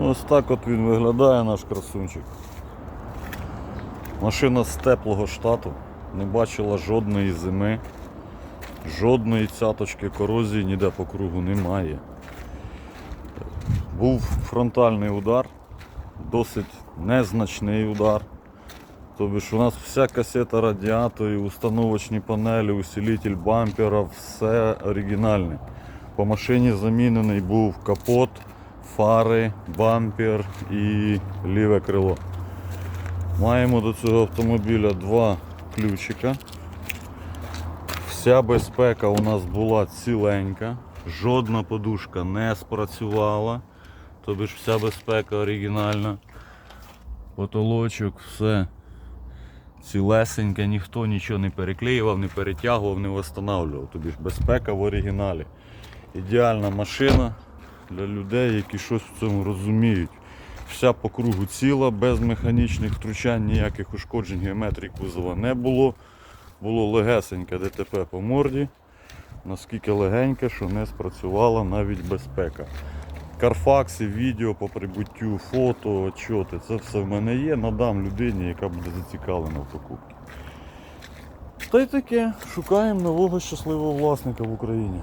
Ось так от він виглядає наш красунчик. Машина з теплого штату. Не бачила жодної зими, жодної цяточки корозії ніде по кругу немає. Був фронтальний удар, досить незначний удар. Тобто ж у нас вся касета радіаторів, установочні панелі, усилитель бампера, все оригінальне. По машині замінений був капот, фари, бампер і ліве крило. Маємо до цього автомобіля два ключика. Вся безпека у нас була ціленька, жодна подушка не спрацювала. Тобто ж вся безпека оригінальна. Потолочок, все цілесеньке, ніхто нічого не переклеював, не перетягував, не встановлював. Тобі ж безпека в оригіналі. Ідеальна машина для людей, які щось в цьому розуміють. Вся по кругу ціла, без механічних втручань, ніяких ушкоджень геометрії кузова не було. Було легесеньке ДТП по морді. Наскільки легеньке, що не спрацювала навіть безпека. Карфакси, відео по прибуттю, фото, отчоти, це все в мене є. Надам людині, яка буде зацікавлена в покупці. Та й таке, шукаємо нового щасливого власника в Україні.